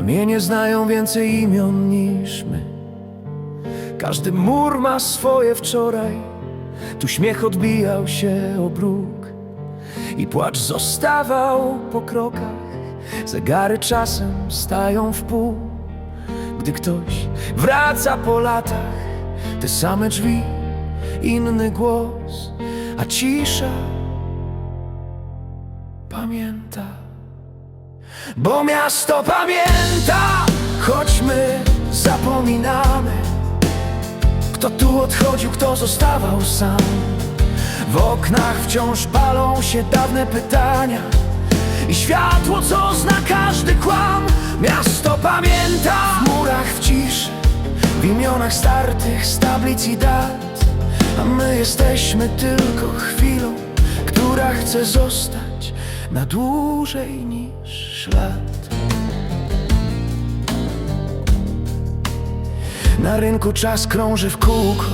Kamienie znają więcej imion niż my. Każdy mur ma swoje wczoraj. Tu śmiech odbijał się o bruk i płacz zostawał po krokach. Zegary czasem stają w pół, gdy ktoś wraca po latach. Te same drzwi, inny głos, a cisza pamięta. Bo miasto pamięta, choć my zapominamy. Kto tu odchodził, kto zostawał sam. W oknach wciąż palą się dawne pytania I światło, co zna każdy kłam Miasto pamięta W murach w ciszy W imionach startych z tablic i dat A my jesteśmy tylko chwilą Która chce zostać na dłużej niż lat. Na rynku czas krąży w kółko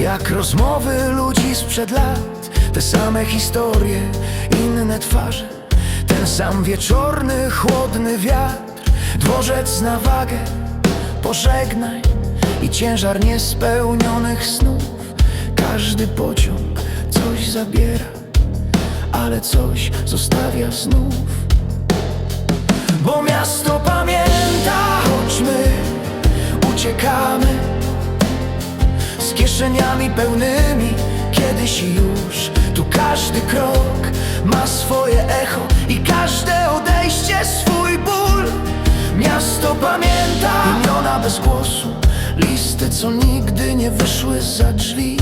jak rozmowy ludzi sprzed lat. Te same historie, inne twarze Ten sam wieczorny, chłodny wiatr. Dworzec na wagę, pożegnaj I ciężar niespełnionych snów. Każdy pociąg coś zabiera Ale coś znów Bo miasto pamięta, choć my uciekamy. Z kieszeniami pełnymi Kiedyś i już. Tu każdy krok ma swoje echo I każde odejście swój ból. Miasto pamięta Imiona bez głosu Listy, co nigdy nie wyszły za drzwi.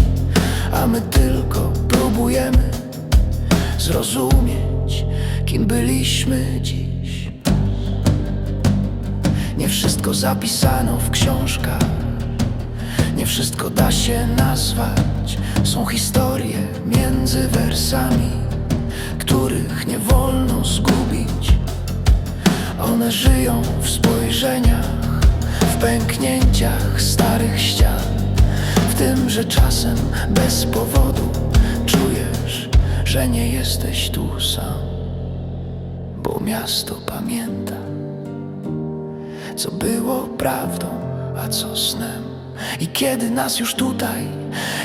A my tylko próbujemy Zrozumieć, kim byliśmy dziś. Nie wszystko zapisano w książkach nie wszystko da się nazwać. Są historie między wersami Których nie wolno zgubić. One żyją w spojrzeniach W pęknięciach starych ścian W tym, że czasem bez powodu Czujesz, że nie jesteś tu sam Bo miasto pamięta co było prawdą, a co snem. I kiedy nas już tutaj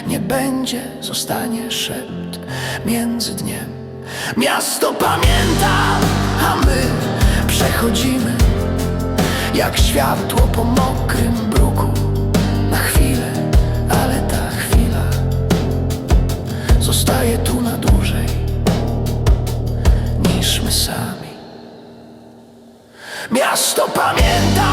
nie będzie, zostanie szept między dniem. Miasto pamięta, a my przechodzimy jak światło po mokrym bruku. Na chwilę, ale ta chwila zostaje tu na my sami. Miasto pamięta,